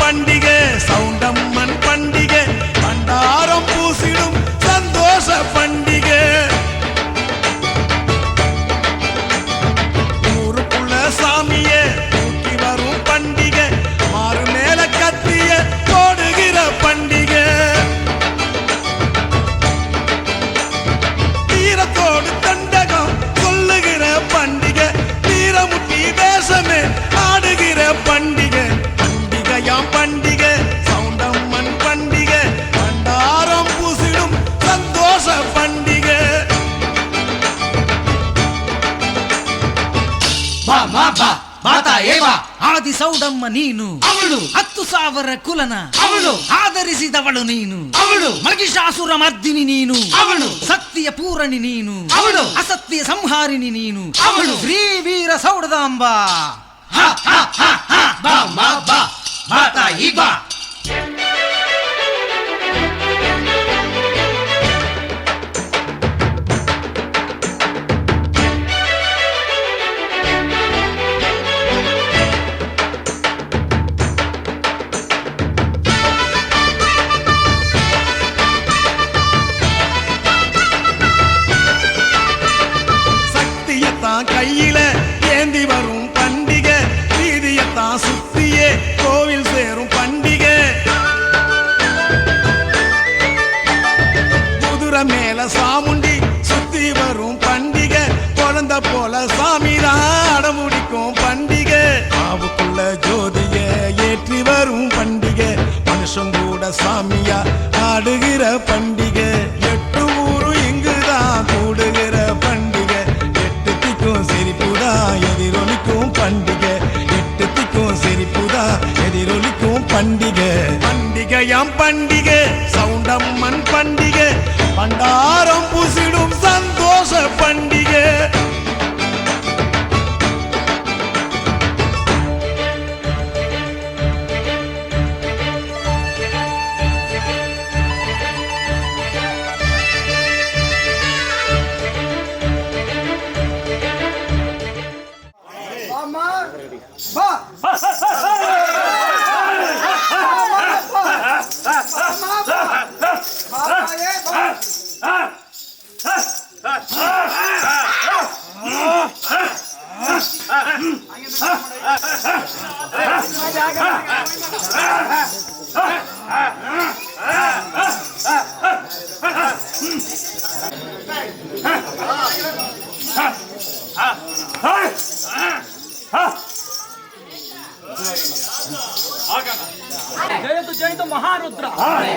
பண்டிகை ನೀನು. ಅವಳು. ಹತ್ತು ಸಾವಿರ ಕುಲನ. ಅವಳು. ಆಧರಿಸಿದವಳು ನೀನು. ಅವಳು. ಮಹಿಷಾಸುರ ಮದ್ದಿನಿ ನೀನು. ಅವಳು. ಸತ್ಯ ಪೂರಣಿ ನೀನು. ಅವಳು. ಅಸತ್ಯ ಸಂಹಾರಿಣಿ ನೀನು. ಅವಳು. ಶ್ರೀ ವೀರ ಸೌಡದಾಂಬಾ. ಹಾ ಹಾ ಹಾ ಬಾ ಬಾ ಬಾ ಬಾ. ಮಾತಾ ಈ பண்டிகை குழந்தை போல சாமி தான் முடிக்கும் பண்டிகை. ஆவுக்குள்ள ஜோதிய ஏற்றி வரும் பண்டிகை. மனுஷன் கூட சாமியா ஆடுகிற பண்டிகை. எட்டு ஊரும் இங்குதான் கூடுகிற பண்டிகை. எட்டு திக்கும் சிரிப்புதான் எதிரொலிக்கும் பண்டிகை. எட்டு திக்கும் சிரிப்புதான் எதிரொலிக்கும் பண்டிகை. பண்டிகையாம் பண்டிகை சவுண்டம்மன் பண்டிகை. பண்டாரம் புசிடும் சந்த சந்தோஷ பண்டிகை.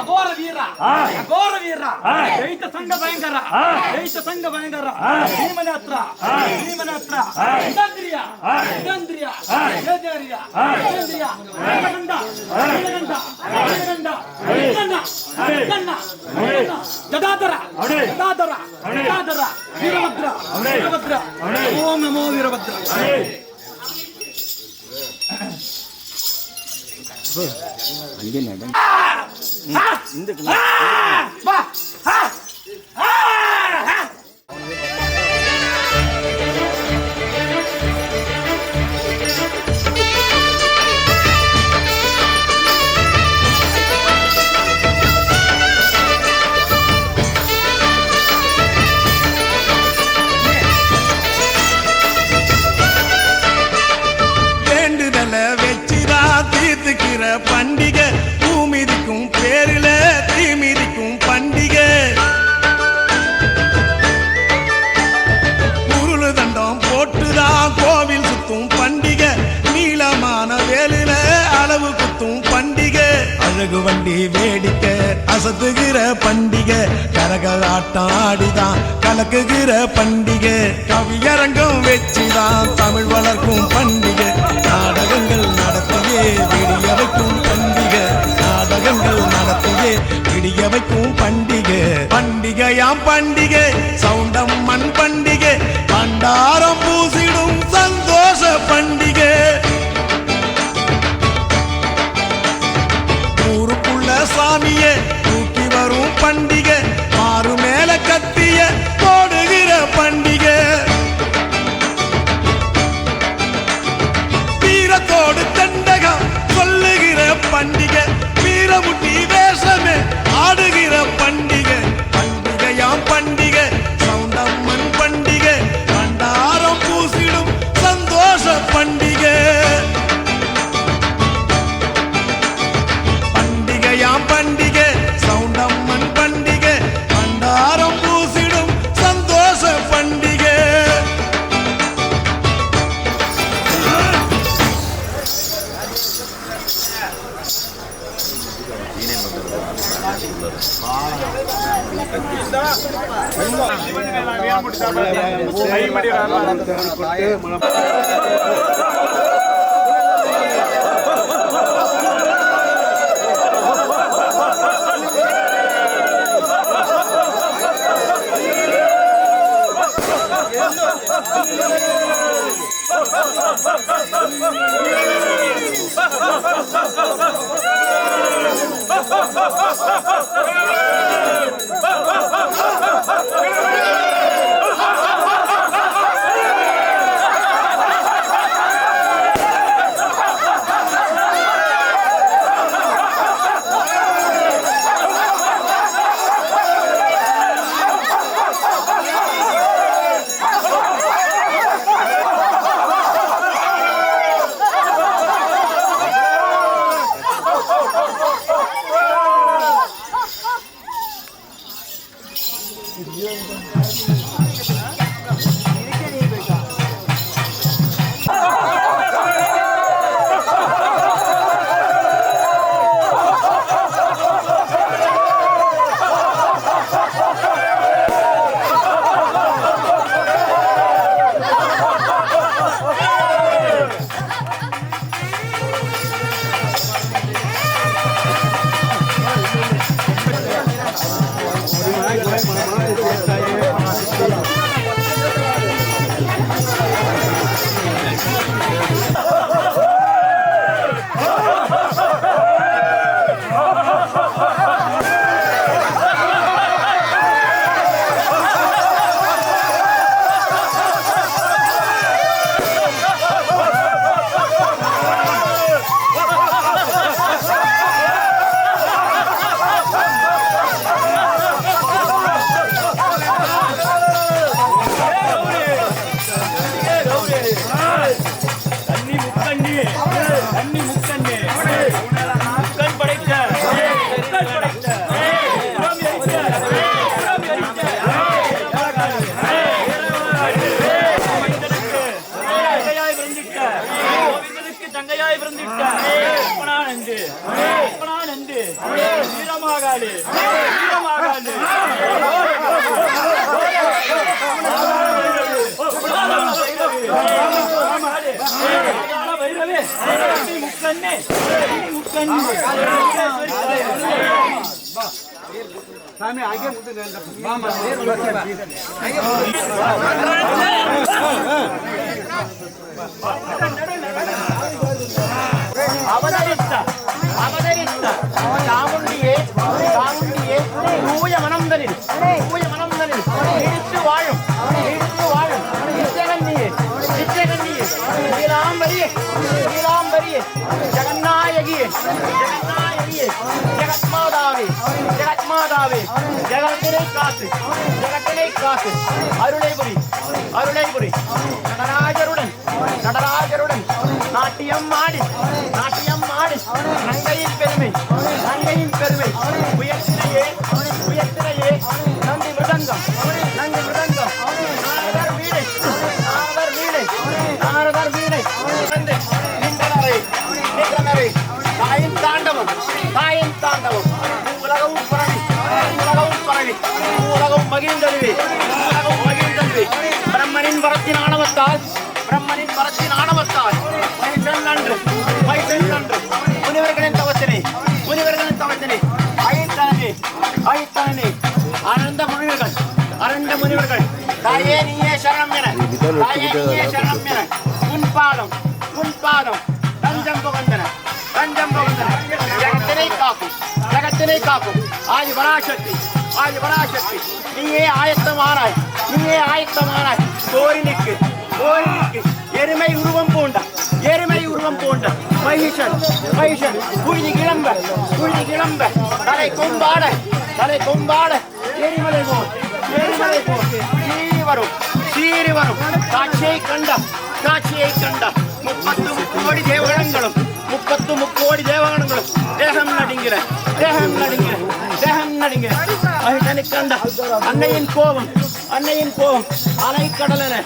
அகோர வீரா அகோர வீரா ஜெயித்த சங்க பயங்கர. ஜெயித்த சங்க பயங்கர. பீமநாத்ரா பீமநாத்ரா இதாந்திரியா இதாந்திரியா இதாந்திரியா இதாந்திரியா வீரகண்டா வீரகண்டா வீரகண்டா வீரகண்டா வீரகண்டா ஓம் நமோ வீரபத்ரா. அங்கே இந்த வண்டி வேடிக்கை அசத்துகிற பண்டிகை கரக ஆடிதான் கலக்குகிற பண்டிகை. கவியரங்கம் வச்சுதான் தமிழ் வளர்க்கும் பண்டிகை. நாடகங்கள் நடத்தியே விடிய வைக்கும் பண்டிகை. நாடகங்கள் நடத்தியே விடிய வைக்கும் பண்டிகை. பண்டிகையாம் பண்டிகை சவுண்டம் பண்டிகை வீரமுட்டி வேஷமே ஆடுகிற பண்டிகை. Ahí vemos la வீரமாகாடு வீரமாகாடு வைரவே முக்கண்ணே முக்கண்ணே அவதரித்த தூய மனம்தனில் இடித்து வாழும் இடித்து வாழும் நிச்சயகன்னியே நிச்சயகன்னியே நீலாம்பரியே நீலாம்பரியே ஜெகநாயகியே ஜெகநாயகியே ஜெகத்மாதாவே ஜெகத்மாதாவே ஜெகத்தினை காத்து ஜெகத்தினை காத்து அருளை புரி நடராஜருடன் நடராஜருடன் நாட்டியம் ஆடி நாட்டியம் ஆடி நங்கையின் பெருமை நங்கையின் உலகம் மகிழ்ந்தது உலகம் மகிழ்ந்தது பிரம்மனின் வரத்தின் ஆணவத்தால் பிரம்மனின் வரத்தின் ஆணவத்தால். மைசன் நன்று மைசன் நன்று. முனிவர்களின் தவத்தினை முனிவர்களின் தவத்தினை. அழைத்தானே அழைத்தானே அனந்த முனிவர்கள் அனந்த முனிவர்கள். தாயே நீயே சரணம் என தாயே நீயே சரணம் என. உன் பாதம் உன் பாதம். தஞ்சம் புகந்தன தஞ்சம் புகந்தன. ஜகத்தினை காக்கும் ஜகத்தினை காக்கும். ஆதி பராசக்தி. ஆதி பராசக்தி நீயே ஆயத்தமானாய். நீயே ஆயத்தமானாய். கோரினுக்கு கோரினுக்கு எருமை உருவம் பூண்ட. எருமை உருவம் பூண்ட. மகிஷன் மகிஷன். குழி கிளம்ப. குழி கிளம்ப. தலை கொம்பாட. தலை கொம்பாட. எரிமலை போல். எரிமலை போல். சீறி வரும். சீறி வரும். காட்சியை கண்ட காட்சியை கண்ட முப்பத்து முக்கோடி தேவகணங்களும். முப்பத்து முக்கோடி தேவகணங்களும். தேகம் நடுங்கிற தேகம் நடுங்கிற கண்ட அன்னையின் கோபம் அன்னையின் கோபம். அலைக்கடலென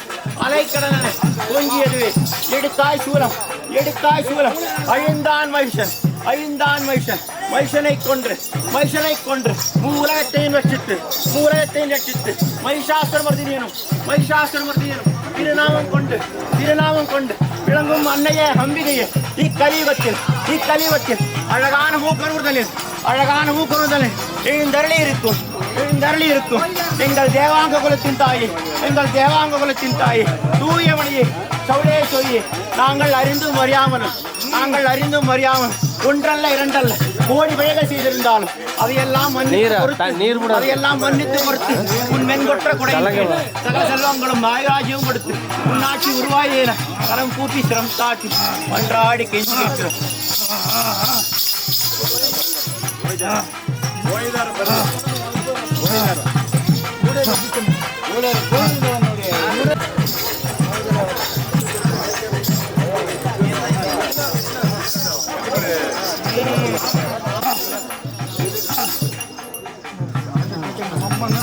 அலைக்கடலென பொங்கியதுவே எடுத்தாய் சூலம் எடுத்தாய் சூலம். அழிந்தான் மகிஷன் அழிந்தான் மகிஷன் மகிஷனை கொன்று மகிஷனை கொன்று மூலகத்தையும் ரட்சித்து மூலகத்தையும் ரட்சித்து. மகிஷாசுரமர்தினியனும் மகிஷாசுரமர்தினியனும் திருநாமம் கொண்டு திருநாமம் கொண்டு விளங்கும் அன்னையே அம்பிகையே. இக்கலியுகத்தில் இக்கலியுகத்தில் அழகான மூக்கருதலில் அழகான மூக்கருதலில் எழுந்தருளி இருக்கும் எழுந்தருளி இருக்கும். எங்கள் தேவாங்க குலத்தின் தாயே எங்கள் தேவாங்க குலத்தின் தாயே தூயமணியே சௌடே சொல்லியே. நாங்கள் அறிந்தும் அறியாமலும் நாங்கள் அறிந்தும் அறியாமல் ஒன்றல்ல இரண்டல்ல. கோடி பிழைகள் செய்திருந்தாலும் அதையெல்லாம் மன்னித்து பொறுத்து அதையெல்லாம் மன்னித்து பொறுத்து உன் மென்கொற்ற குடை சகல செல்வங்களும் ஆயுராஜ்யமும் கொடுத்து உன் ஆட்சி உருவாயேன கரம் கூட்டி சிரம் தாட்டி மன்றாடி கெஞ்சி கேட்கிறோம். ஆ